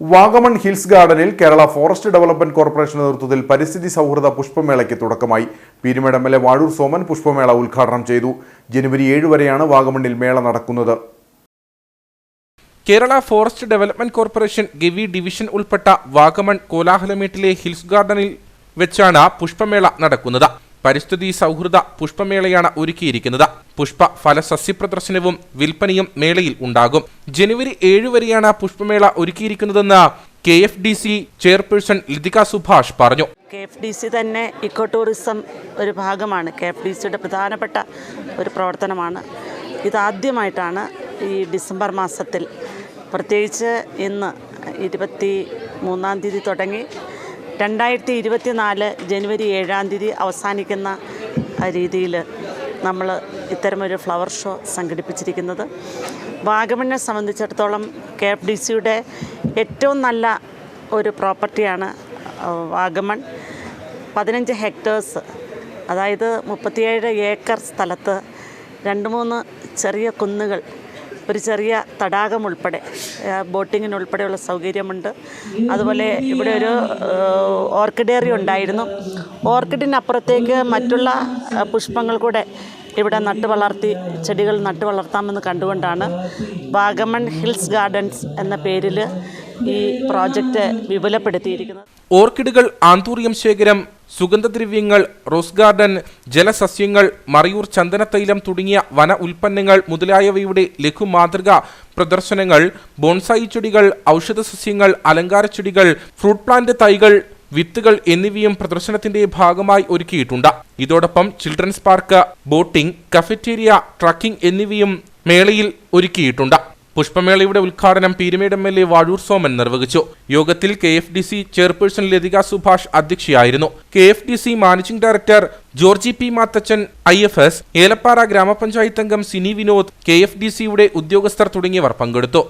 Vagamon hills ഗാർഡനിൽ Kerala forest development corporation നേതൃത്വത്തിൽ പരിസ്ഥിതി സൗഹൃദ പുഷ്പമേളയ്ക്ക് തുടക്കമായി. പീരുമേട് എം എൽ വാഴൂർ സോമൻ പുഷ്പമേള ഉദ്ഘാടനം ചെയ്തു. ജനുവരി ഏഴ് വരെയാണ് വാഗമണ്ണിൽ മേള നടക്കുന്നത്. Kerala forest development corporation Gavi division ഉൾപ്പെട്ട വാഗമൺ കോലാഹലമേട്ടിലെ ഹിൽസ് ഗാർഡനിൽ വെച്ചാണ് പുഷ്പമേള നടക്കുന്നത്. പരിസ്ഥിതി സൗഹൃദ പുഷ്പമേളയാണ് ഒരുക്കിയിരിക്കുന്നത്. പുഷ്പ ഫല സസ്യ പ്രദർശനവും വിൽപ്പനയും മേളയിൽ ഉണ്ടാകും. ജനുവരി ഏഴ് വരെയാണ് പുഷ്പമേള ഒരുക്കിയിരിക്കുന്നതെന്ന് K F D C chairperson Lithika Subhash പറഞ്ഞു. കെ എഫ് ഡി സി തന്നെ ഇക്കോ ടൂറിസം ഒരു ഭാഗമാണ്. കെ എഫ് ഡി സിയുടെ പ്രധാനപ്പെട്ട ഒരു പ്രവർത്തനമാണ്. ഇതാദ്യമായിട്ടാണ് ഈ ഡിസംബർ മാസത്തിൽ. പ്രത്യേകിച്ച് ഇന്ന് ഇരുപത്തി മൂന്നാം തീയതി തുടങ്ങി. രണ്ടായിരത്തി ഇരുപത്തി നാല് ജനുവരി ഏഴാം തീയതി അവസാനിക്കുന്ന രീതിയിൽ നമ്മൾ ഇത്തരമൊരു ഫ്ലവർ ഷോ സംഘടിപ്പിച്ചിരിക്കുന്നത്. വാഗമണിനെ സംബന്ധിച്ചിടത്തോളം കെ എഫ് ഡി സിയുടെ ഏറ്റവും നല്ല ഒരു പ്രോപ്പർട്ടിയാണ് വാഗമൺ. പതിനഞ്ച് ഹെക്ടേഴ്സ് അതായത് മുപ്പത്തിയേഴ് ഏക്കർ സ്ഥലത്ത് രണ്ട് മൂന്ന് ചെറിയ കുന്നുകൾ ഒരു ചെറിയ തടാകം ഉൾപ്പെടെ ബോട്ടിങ്ങിന് ബോട്ടിങ്ങിനുൾപ്പെടെയുള്ള സൗകര്യമുണ്ട്. അതുപോലെ ഇവിടെ ഒരു ഓർക്കിഡേറി ഉണ്ടായിരുന്നു. ഓർക്കിഡിനപ്പുറത്തേക്ക് മറ്റുള്ള പുഷ്പങ്ങൾ കൂടെ ഇവിടെ നട്ടു വളർത്തി ചെടികൾ നട്ടു വളർത്താമെന്ന് കണ്ടുകൊണ്ടാണ് വാഗമൺ ഹിൽസ് ഗാർഡൻസ് എന്ന പേരിൽ ഈ പ്രോജക്റ്റ് വിപുലപ്പെടുത്തിയിരിക്കുന്നത്. ഓർക്കിഡുകൾ ആന്തൂറിയം ശേഖരം സുഗന്ധദ്രവ്യങ്ങൾ റോസ് ഗാർഡൻ ജലസസ്യങ്ങൾ മറയൂർ ചന്ദനത്തൈലം തുടങ്ങിയ വന ഉൽപ്പന്നങ്ങൾ മുതലായവയുടെ ലഘു മാതൃക പ്രദർശനങ്ങൾ ബോൺസായി ചെടികൾ ഔഷധ സസ്യങ്ങൾ അലങ്കാര ചെടികൾ ഫ്രൂട്ട് പ്ലാന്റ് തൈകൾ വിത്തുകൾ എന്നിവയും പ്രദർശനത്തിന്റെ ഭാഗമായി ഒരുക്കിയിട്ടുണ്ട്. ഇതോടൊപ്പം children's park boating cafeteria trekking എന്നിവയും മേളയിൽ ഒരുക്കിയിട്ടുണ്ട്. പുഷ്പമേളയുടെ ഉദ്ഘാടനം Peermade M L A Vazhoor Soman നിർവഹിച്ചു. യോഗത്തിൽ K F D C chairperson Lathika Subhash അധ്യക്ഷയായിരുന്നു. K F D C managing director Georgy P Mathachan I F S Elappara ഗ്രാമപഞ്ചായത്ത് അംഗം Sini Vinod K F D സിയുടെ ഉദ്യോഗസ്ഥർ തുടങ്ങിയവർ പങ്കെടുത്തു.